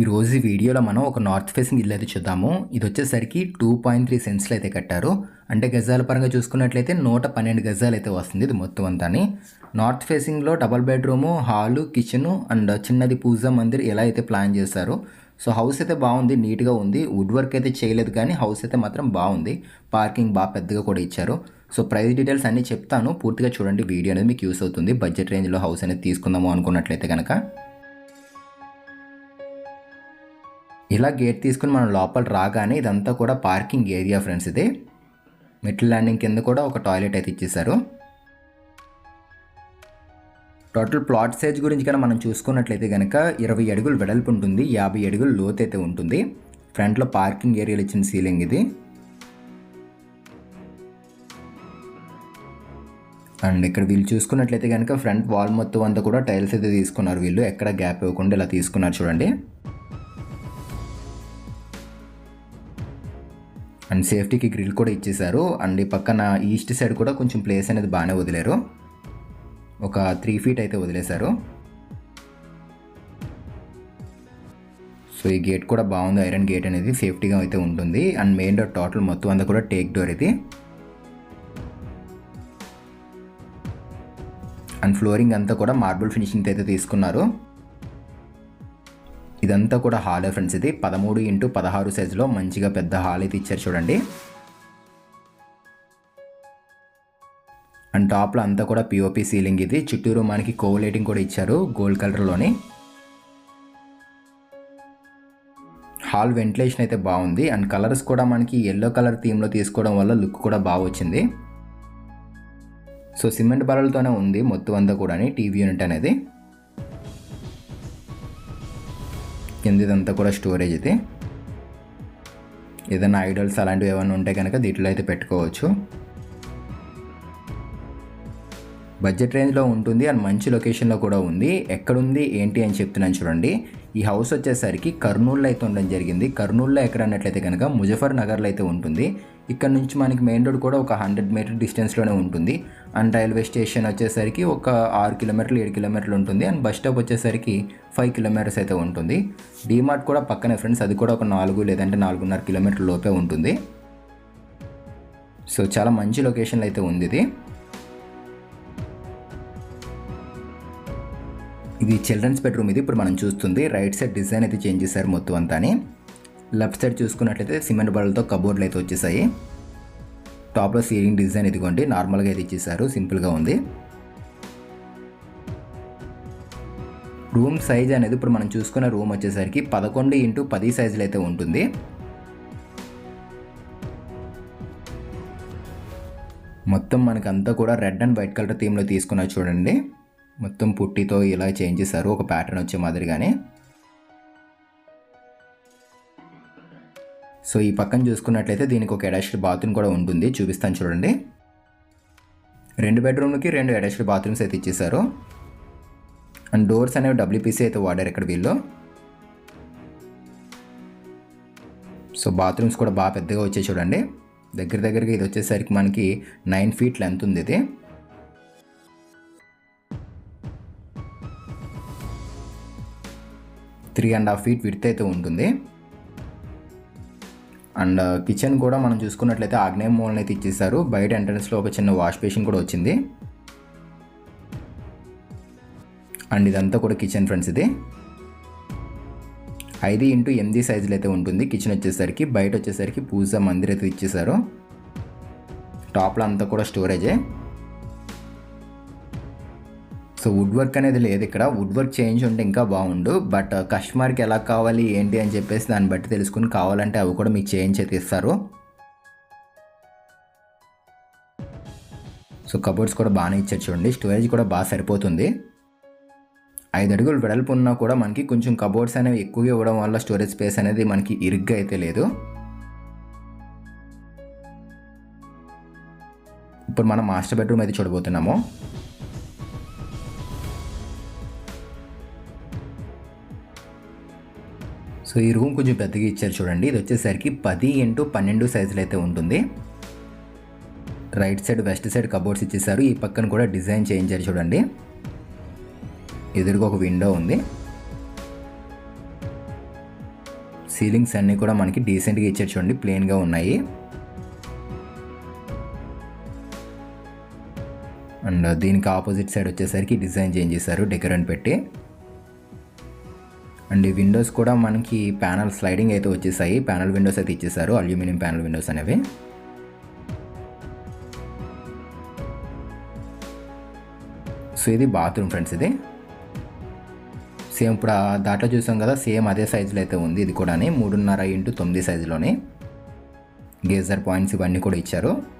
ఈ రోజు ఈ వీడియోలో మనం ఒక నార్త్ ఫేసింగ్ ఇల్లు అయితే చూద్దాము. ఇది వచ్చేసరికి టూ పాయింట్ త్రీ సెన్స్లు అయితే కట్టారు. అంటే గజాల పరంగా చూసుకున్నట్లయితే నూట పన్నెండు గజాలు అయితే వస్తుంది ఇది మొత్తం అంతాని. నార్త్ ఫేసింగ్లో double bedroom hall kitchen and చిన్నది పూజా మందిర్ ఎలా అయితే ప్లాన్ చేశారు. సో హౌస్ అయితే బాగుంది నీట్గా ఉంది. వుడ్ వర్క్ అయితే చేయలేదు కానీ హౌస్ అయితే మాత్రం బాగుంది. పార్కింగ్ బాగా పెద్దగా కూడా ఇచ్చారు. సో ప్రైస్ డీటెయిల్స్ అన్నీ చెప్తాను. పూర్తిగా చూడండి వీడియో అనేది మీకు యూస్ అవుతుంది. బడ్జెట్ రేంజ్లో హౌస్ అనేది తీసుకుందాము అనుకున్నట్లయితే కనుక ఇలా గేట్ తీసుకుని మనం లోపల రాగానే ఇదంతా కూడా పార్కింగ్ ఏరియా ఫ్రెండ్స్ ఇది. మెట్ల ల్యాండింగ్ కింద కూడా ఒక టాయిలెట్ అయితే ఇచ్చేసారు టోటల్ ప్లాట్ సైజ్ గురించి కనుక మనం చూసుకున్నట్లయితే కనుక ఇరవై అడుగులు వెడల్పు ఉంటుంది యాభై అడుగులు లోతు అయితే ఉంటుంది. ఫ్రంట్లో పార్కింగ్ ఏరియాలు ఇచ్చిన సీలింగ్ ఇది. అండ్ ఇక్కడ వీళ్ళు చూసుకున్నట్లయితే కనుక ఫ్రంట్ వాల్ మొత్తం అంతా కూడా టైల్స్ అయితే తీసుకున్నారు వీళ్ళు. ఎక్కడ గ్యాప్ ఇవ్వకుండా ఇలా తీసుకున్నారు చూడండి. అండ్ సేఫ్టీకి గ్రిల్ కూడా ఇచ్చేశారు. అండ్ ఈ పక్కన ఈస్ట్ సైడ్ కూడా కొంచెం ప్లేస్ అనేది బాగానే వదిలేరు. ఒక త్రీ ఫీట్ అయితే వదిలేశారు. సో ఈ గేట్ కూడా బాగుంది. ఐరన్ గేట్ అనేది సేఫ్టీగా అయితే ఉంటుంది. అండ్ మెయిన్ డోర్ టోటల్ మొత్తం అంతా కూడా టేక్ డోర్ ఇది. అండ్ ఫ్లోరింగ్ అంతా కూడా మార్బుల్ ఫినిషింగ్ అయితే తీసుకున్నారు. ఇదంతా కూడా హాలే ఫ్రెండ్స్ ఇది. పదమూడు ఇంటూ పదహారు సైజులో మంచిగా పెద్ద హాల్ అయితే ఇచ్చారు చూడండి. అండ్ టాప్లో అంతా కూడా పిఓపి సీలింగ్ ఇది. చుట్టూరు మనకి కోవలేటింగ్ కూడా ఇచ్చారు గోల్డ్ కలర్లోని. హాల్ వెంటిలేషన్ అయితే బాగుంది. అండ్ కలర్స్ కూడా మనకి ఎల్లో కలర్ థీమ్లో తీసుకోవడం వల్ల లుక్ కూడా బాగా వచ్చింది. సో సిమెంట్ బరలతోనే ఉంది మొత్తం అంతా కూడా టీవీ యూనిట్ అనేది. కిందిదంతా కూడా స్టోరేజ్ ఇది ఏదైనా ఐడల్స్ అలాంటివి ఏమైనా ఉంటే కనుక దీంట్లో అయితే పెట్టుకోవచ్చు. బడ్జెట్ రేంజ్లో ఉంటుంది అండ్ మంచి లొకేషన్లో కూడా ఉంది. ఎక్కడుంది ఏంటి అని చెప్తున్నాను చూడండి. ఈ హౌస్ వచ్చేసరికి కర్నూలులో అయితే ఉండడం జరిగింది. కర్నూలులో ఎక్కడ అన్నట్లయితే కనుక ముజఫర్ నగర్లో అయితే ఉంటుంది. ఇక్కడ నుంచి మనకి మెయిన్ రోడ్ కూడా ఒక హండ్రెడ్ మీటర్ డిస్టెన్స్లోనే ఉంటుంది. అండ్ రైల్వే స్టేషన్ వచ్చేసరికి ఒక ఆరు కిలోమీటర్లు ఏడు కిలోమీటర్లు ఉంటుంది. అండ్ బస్ స్టాప్ వచ్చేసరికి ఫైవ్ కిలోమీటర్స్ అయితే ఉంటుంది. డీమార్ట్ కూడా పక్కనే ఫ్రెండ్స్ అది కూడా ఒక నాలుగు లేదంటే నాలుగున్నర కిలోమీటర్ల లోపే ఉంటుంది. సో చాలా మంచి లొకేషన్లో అయితే ఉంది ఇది. ఇది చిల్డ్రన్స్ బెడ్రూమ్ ఇది. ఇప్పుడు మనం చూస్తుంది రైట్ సైడ్ డిజైన్ అయితే చేంజ్ చేశారు మొత్తం అంతాని. లెఫ్ట్ సైడ్ చూసుకున్నట్లయితే సిమెంట్ బడలతో కబోర్డ్లు అయితే వచ్చేసాయి. టాప్లో సీలింగ్ డిజైన్ ఇదిగోండి. నార్మల్గా ఇది ఇచ్చేసారు సింపుల్గా ఉంది. రూమ్ సైజ్ అనేది ఇప్పుడు మనం చూసుకున్న రూమ్ వచ్చేసరికి పదకొండు ఇంటూ పది సైజులు అయితే ఉంటుంది. మొత్తం మనకంతా కూడా రెడ్ అండ్ వైట్ కలర్ థీమ్లో తీసుకున్నా చూడండి. మొత్తం పుట్టితో ఇలా చేంజ్ చేశారు. ఒక ప్యాటర్న్ వచ్చే మాదిరిగానే. సో ఈ పక్కన చూసుకున్నట్లయితే దీనికి ఒక అటాచ్డ్ బాత్రూమ్ కూడా ఉంటుంది. చూపిస్తాను చూడండి. రెండు బెడ్రూమ్లకి రెండు అటాచ్డ్ బాత్రూమ్స్ అయితే ఇచ్చేసారు అండ్ డోర్స్ అనేవి డబ్ల్యూపీసీ అయితే వాడారు ఇక్కడ వీళ్ళు. సో బాత్రూమ్స్ కూడా బాగా పెద్దగా వచ్చాయి చూడండి. దగ్గర దగ్గరగా ఇది వచ్చేసరికి మనకి నైన్ ఫీట్ లెంత్ ఉంది ఇది. Three and half feet width అయితే ఉంటుంది. అండ్ uh, కిచెన్ కూడా మనం చూసుకున్నట్లయితే ఆగ్నేయ మూలన అయితే ఇచ్చేసారు బయట ఎంట్రన్స్లో ఒక చిన్న వాష్ బేసిన్ కూడా వచ్చింది. అండ్ ఇదంతా కూడా కిచెన్ ఫ్రెండ్స్ ఇది. ఐదు ఇంటూ ఎనిమిది సైజులు అయితే ఉంటుంది. కిచెన్ వచ్చేసరికి బయట వచ్చేసరికి పూజ మందిర్ అయితే ఇచ్చేసారు టాప్లో అంతా కూడా స్టోరేజే సో వుడ్ వర్క్ అనేది లేదు. ఇక్కడ వుడ్ వర్క్ చేంజ్ ఉంటే ఇంకా బాగుండు. బట్ కస్టమర్కి uh, ఎలా కావాలి ఏంటి అని చెప్పేసి దాన్ని బట్టి తెలుసుకుని కావాలంటే అవి కూడా మీకు చేంజ్ అయితే ఇస్తారు. సో కబోర్డ్స్ కూడా బాగానే ఇచ్చారు చూడండి. స్టోరేజ్ కూడా బాగా సరిపోతుంది. ఐదు అడుగులు వెడల్పు ఉన్నా కూడా మనకి కొంచెం కబోర్డ్స్ అనేవి ఎక్కువగా ఇవ్వడం వల్ల స్టోరేజ్ స్పేస్ అనేది మనకి ఇరుగ్గా అయితే లేదు. ఇప్పుడు మనం మాస్టర్ బెడ్రూమ్ అయితే చూడబోతున్నాము. సో ఈ రూమ్ కొంచెం పెద్దగా ఇచ్చారు చూడండి. ఇది వచ్చేసరికి పది ఇంటూ పన్నెండు సైజులు అయితే ఉంటుంది. Right side west side cupboards ఇచ్చేసారు. ఈ పక్కన కూడా డిజైన్ చేయించారు చూడండి. ఎదురుగా ఒక విండో ఉంది. సీలింగ్స్ అన్నీ కూడా మనకి డీసెంట్గా ఇచ్చారు చూడండి. ప్లెయిన్గా ఉన్నాయి. అండ్ దీనికి ఆపోజిట్ సైడ్ వచ్చేసరికి డిజైన్ చేంజ్ చేశారు డెకరేట్ పెట్టి. అండ్ విండోస్ కూడా మనకి ప్యానల్ స్లైడింగ్ అయితే వచ్చేసాయి. ప్యానల్ విండోస్ అయితే ఇచ్చేసారు. అల్యూమినియం ప్యానల్ విండోస్ అనేవి. సో ఇది బాత్రూమ్ ఫ్రెండ్స్ ఇది. సేమ్ ఇప్పుడు దాంట్లో చూసాం కదా సేమ్ అదే సైజులో అయితే ఉంది ఇది కూడా మూడున్నర ఇంటూ తొమ్మిది సైజులోనే. గేజర్ పాయింట్స్ ఇవన్నీ కూడా ఇచ్చారు.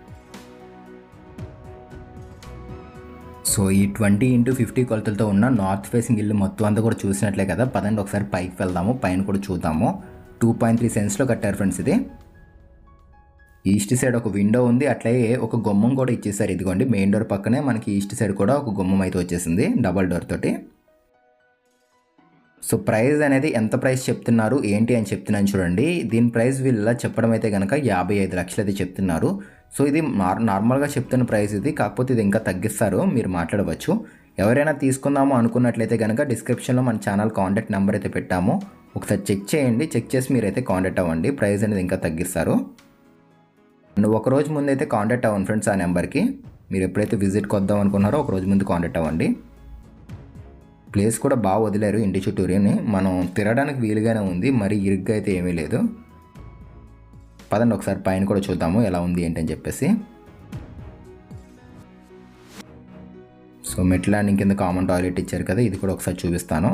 సో ఈ ట్వంటీ ఇంటూ ఫిఫ్టీ కొలతలతో ఉన్న నార్త్ ఫేసింగ్ ఇల్లు మొత్తం అంతా కూడా చూసినట్లే కదా? పదండి ఒకసారి పైకి వెళ్దాము పైన కూడా చూద్దాము. టూ పాయింట్ త్రీ సెన్స్లో కట్టారు ఫ్రెండ్స్ ఇది. ఈస్ట్ సైడ్ ఒక విండో ఉంది అట్లాగే ఒక గుమ్మం కూడా ఇచ్చేసారు. ఇదిగోండి మెయిన్ డోర్ పక్కనే మనకి ఈస్ట్ సైడ్ కూడా ఒక గుమ్మం అయితే వచ్చేసింది డబల్ డోర్ తోటి. సో ప్రైస్ అనేది ఎంత ప్రైస్ చెప్తున్నారు ఏంటి అని చెప్తున్నాను చూడండి. దీని ప్రైస్ వీళ్ళ చెప్పడం అయితే కనుక యాభై ఐదు లక్షలు అయితే చెప్తున్నారు. సో ఇది నార్ నార్మల్గా చెప్తున్న ప్రైస్ ఇది. కాకపోతే ఇది ఇంకా తగ్గిస్తారు. మీరు మాట్లాడవచ్చు. ఎవరైనా తీసుకుందాము అనుకున్నట్లయితే కనుక డిస్క్రిప్షన్లో మన ఛానల్ కాంటాక్ట్ నెంబర్ అయితే పెట్టాము. ఒకసారి చెక్ చేయండి. చెక్ చేసి మీరైతే కాంటాక్ట్ అవ్వండి. ప్రైస్ అనేది ఇంకా తగ్గిస్తారు. అండ్ ఒక రోజు ముందు అయితే కాంటాక్ట్ అవ్వండి ఫ్రెండ్స్ ఆ నెంబర్కి. మీరు ఎప్పుడైతే విజిట్కి వద్దాం అనుకున్నారో ఒక రోజు ముందు కాంటాక్ట్ అవ్వండి. ప్లేస్ కూడా బాగా వదిలేరు ఇంటి చుట్టూరిని మనం తిరగడానికి వీలుగానే ఉంది. మరి ఇరుగ్గా అయితే ఏమీ లేదు. పదండి ఒకసారి పైన కూడా చూద్దాము ఎలా ఉంది ఏంటని చెప్పేసి. సో మెట్ ల్యాండింగ్ కింద కామన్ టాయిలెట్ ఇచ్చారు కదా ఇది కూడా ఒకసారి చూపిస్తాను.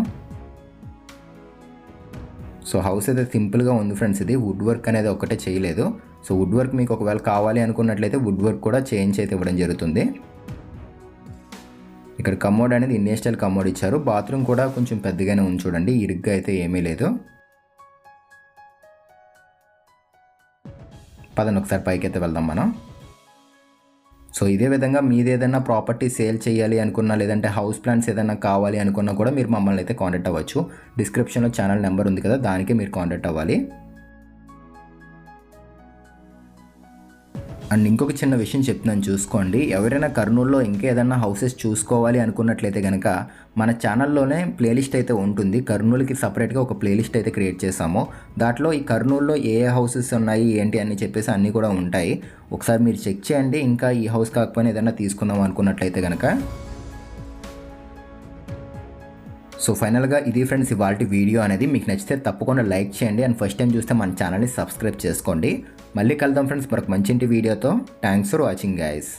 సో హౌస్ అయితే సింపుల్గా ఉంది ఫ్రెండ్స్ ఇది. వుడ్ వర్క్ అనేది ఒకటే చేయలేదు. సో వుడ్ వర్క్ మీకు ఒకవేళ కావాలి అనుకున్నట్లయితే వుడ్ వర్క్ కూడా చేంజ్ అయితే ఇవ్వడం జరుగుతుంది. ఇక్కడ కమోడ్ అనేది ఇండియన్ స్టైల్ కమోడ్ ఇచ్చారు. బాత్రూమ్ కూడా కొంచెం పెద్దగానే ఉంది చూడండి ఇరుగ్గా అయితే ఏమీ లేదు. పదండి ఒకసారి పైకి అయితే వెళ్దాం మనం. సో ఇదే విధంగా మీది ఏదైనా ప్రాపర్టీ సేల్ చేయాలి అనుకున్నా లేదంటే హౌస్ ప్లాన్స్ ఏదైనా కావాలి అనుకున్నా కూడా మీరు మమ్మల్ని అయితే కాంటాక్ట్ అవ్వచ్చు. డిస్క్రిప్షన్లో ఛానల్ నెంబర్ ఉంది కదా దానికి మీరు కాంటాక్ట్ అవ్వాలి. అండ్ ఇంకొక చిన్న విషయం చెప్తున్నాను చూసుకోండి. ఎవరైనా కర్నూలులో ఇంకా ఏదైనా హౌసెస్ చూసుకోవాలి అనుకున్నట్లయితే కనుక మన ఛానల్లోనే ప్లేలిస్ట్ అయితే ఉంటుంది. కర్నూలుకి సపరేట్గా ఒక ప్లేలిస్ట్ అయితే క్రియేట్ చేసాము దాంట్లో ఈ కర్నూలులో ఏ ఏ హౌసెస్ ఉన్నాయి ఏంటి అని చెప్పేసి అన్నీ కూడా ఉంటాయి. ఒకసారి మీరు చెక్ చేయండి. ఇంకా ఈ హౌస్ కాకపోయినా ఏదైనా తీసుకుందాం అనుకున్నట్లయితే కనుక సో ఫైనల్గా ఇది ఫ్రెండ్స్ ఇవాళ వీడియో అనేది. మీకు నచ్చితే తప్పకుండా లైక్ చేయండి. అండ్ ఫస్ట్ టైం చూస్తే మన ఛానల్ని సబ్స్క్రైబ్ చేసుకోండి. మళ్ళీ కలుద్దాం ఫ్రెండ్స్ మరొక మంచి ఇంటి వీడియోతో థ్యాంక్స్ ఫర్ వాచింగ్ గైస్